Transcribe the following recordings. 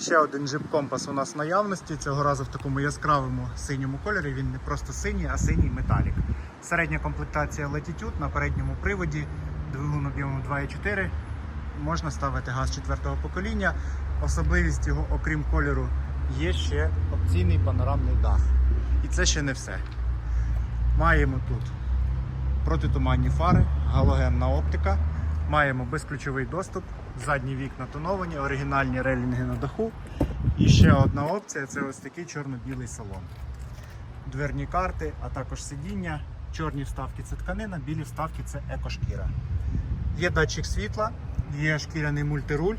Ще один джип компас у нас в наявності. Цього разу в такому яскравому синьому кольорі. Він не просто синій, а синій металік. Середня комплектація Latitude на передньому приводі, двигун об'ємом 2,4. Можна ставити газ четвертого покоління. Особливість його, окрім кольору, є ще опційний панорамний дах. І це ще не все. Маємо тут протитуманні фари, галогенна оптика. Маємо безключовий доступ, задні вікна тоновані, оригінальні релінги на даху. І ще одна опція це ось такий чорно-білий салон. Дверні карти, а також сидіння. Чорні вставки це тканина, білі вставки це екошкіра. Є датчик світла, є шкіряний мультируль.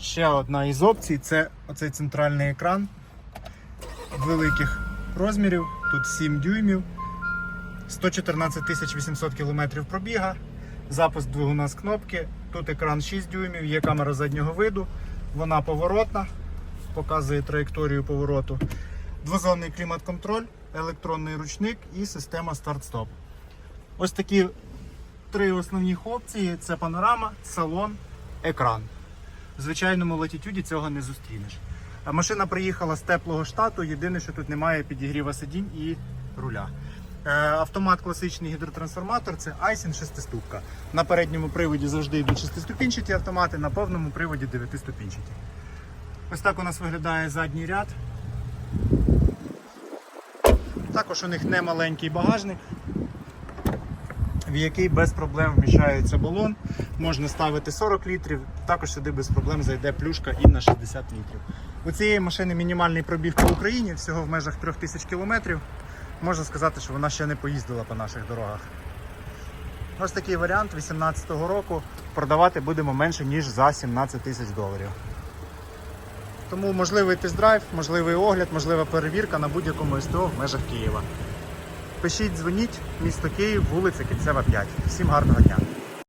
Ще одна із опцій це оцей центральний екран великих розмірів. Тут 7 дюймів. 114 800 км пробіга, запуск двигуна з кнопки. Тут екран 6 дюймів, є камера заднього виду, вона поворотна, показує траєкторію повороту. Двозонний клімат-контроль, електронний ручник і система старт-стоп. Ось такі три основні опції: це панорама, салон, екран. В звичайному Latitude цього не зустрінеш. Машина приїхала з теплого штату. Єдине, що тут немає підігріва сидінь і руля. Е, Автомат класичний гідротрансформатор це Айсін 6-ступка. На передньому приводі завжди йдуть 6-ступінчаті автомати, на повному приводі 9-ступінчаті. Ось так у нас виглядає задній ряд. Також у них немаленький багажник, в який без проблем вміщається балон. Можна ставити 40 літрів, також сюди без проблем зайде плюшка і на 60 літрів. У цієї машини мінімальний пробіг по Україні, всього в межах 3000 кілометрів. Можна сказати, що вона ще не поїздила по наших дорогах. Ось такий варіант 2018 року продавати будемо менше, ніж за 17 тисяч доларів. Тому можливий тест-драйв, можливий огляд, можлива перевірка на будь-якому СТО в межах Києва. Пишіть, дзвоніть, місто Київ, вулиця Кінцева, 5. Всім гарного дня!